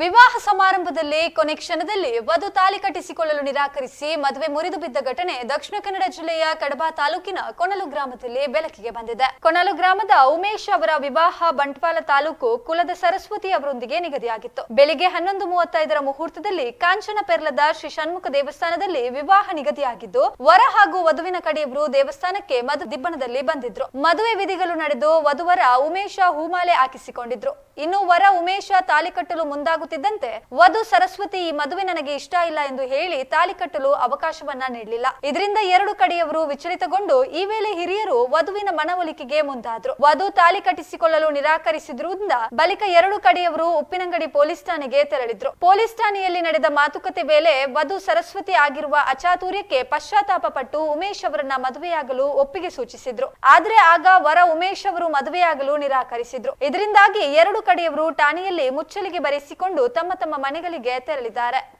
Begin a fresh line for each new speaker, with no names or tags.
ವಿವಾಹ ಸಮಾರಂಭದಲ್ಲಿ ಕೊನೆ ಕ್ಷಣದಲ್ಲಿ ವಧು ತಾಲಿ ಕಟ್ಟಿಸಿಕೊಳ್ಳಲು ನಿರಾಕರಿಸಿ ಮದುವೆ ಮುರಿದು ಬಿದ್ದ ಘಟನೆ ದಕ್ಷಿಣ ಕನ್ನಡ ಜಿಲ್ಲೆಯ ಕಡಬಾ ತಾಲೂಕಿನ ಕೊಣಲು ಗ್ರಾಮದಲ್ಲಿ ಬೆಳಕಿಗೆ ಬಂದಿದೆ. ಕೊಣಲು ಗ್ರಾಮದ ಉಮೇಶ್ ಅವರ ವಿವಾಹ ಬಂಟ್ವಾಳ ತಾಲೂಕು ಕುಲದ ಸರಸ್ವತಿ ಅವರೊಂದಿಗೆ ನಿಗದಿಯಾಗಿತ್ತು. ಬೆಳಿಗ್ಗೆ ಹನ್ನೊಂದು ಮೂವತ್ತೈದರ ಮುಹೂರ್ತದಲ್ಲಿ ಕಾಂಚನ ಪೆರ್ಲದ ಶ್ರೀ ಷಣ್ಮುಖ ದೇವಸ್ಥಾನದಲ್ಲಿ ವಿವಾಹ ನಿಗದಿಯಾಗಿದ್ದು, ವರ ಹಾಗೂ ವಧುವಿನ ಕಡೆಯವರು ದೇವಸ್ಥಾನಕ್ಕೆ ಮಧು ದಿಬ್ಬಣದಲ್ಲಿ ಬಂದಿದ್ರು. ಮದುವೆ ವಿಧಿಗಳು ನಡೆದು ವಧುವರ ಉಮೇಶ ಹೂಮಾಲೆ ಹಾಕಿಸಿಕೊಂಡಿದ್ರು. ಇನ್ನು ವರ, ಉಮೇಶ ತಾಲಿ ಕಟ್ಟಲು ಮುಂದಾಗುತ್ತಿದ್ದಂತೆ ವಧು ಸರಸ್ವತಿ ಈ ಮದುವೆ ನನಗೆ ಇಷ್ಟ ಇಲ್ಲ ಎಂದು ಹೇಳಿ ತಾಲಿ ಕಟ್ಟಲು ಅವಕಾಶವನ್ನ ನೀಡಲಿಲ್ಲ. ಇದರಿಂದ ಎರಡು ಕಡೆಯವರು ವಿಚಲಿತಗೊಂಡು ಈ ವೇಳೆ ಹಿರಿಯರು ವಧುವಿನ ಮನವೊಲಿಕೆಗೆ ಮುಂದಾದ್ರು. ವಧು ತಾಲಿ ಕಟ್ಟಿಸಿಕೊಳ್ಳಲು ನಿರಾಕರಿಸಿದ್ರಿಂದ ಬಳಿಕ ಎರಡು ಕಡೆಯವರು ಉಪ್ಪಿನಂಗಡಿ ಪೊಲೀಸ್ ಠಾಣೆಗೆ ತೆರಳಿದ್ರು. ಪೊಲೀಸ್ ಠಾಣೆಯಲ್ಲಿ ನಡೆದ ಮಾತುಕತೆ ವೇಳೆ ವಧು ಸರಸ್ವತಿ ಆಗಿರುವ ಅಚಾತುರ್ಯಕ್ಕೆ ಪಶ್ಚಾತ್ತಾಪ ಪಟ್ಟು ಉಮೇಶ್ ಅವರನ್ನ ಮದುವೆಯಾಗಲು ಒಪ್ಪಿಗೆ ಸೂಚಿಸಿದ್ರು. ಆದ್ರೆ ಆಗ ವರ ಉಮೇಶ್ ಅವರು ಮದುವೆಯಾಗಲು ನಿರಾಕರಿಸಿದ್ರು. ಇದರಿಂದಾಗಿ ಎರಡು ಕಡೆಯವರು ಠಾಣೆಯಲ್ಲಿ ಮುಚ್ಚಲಿಗೆ ಬರೆಸಿಕೊಂಡು ತಮ್ಮ ತಮ್ಮ ಮನೆಗಳಿಗೆ ತೆರಳಿದ್ದಾರೆ.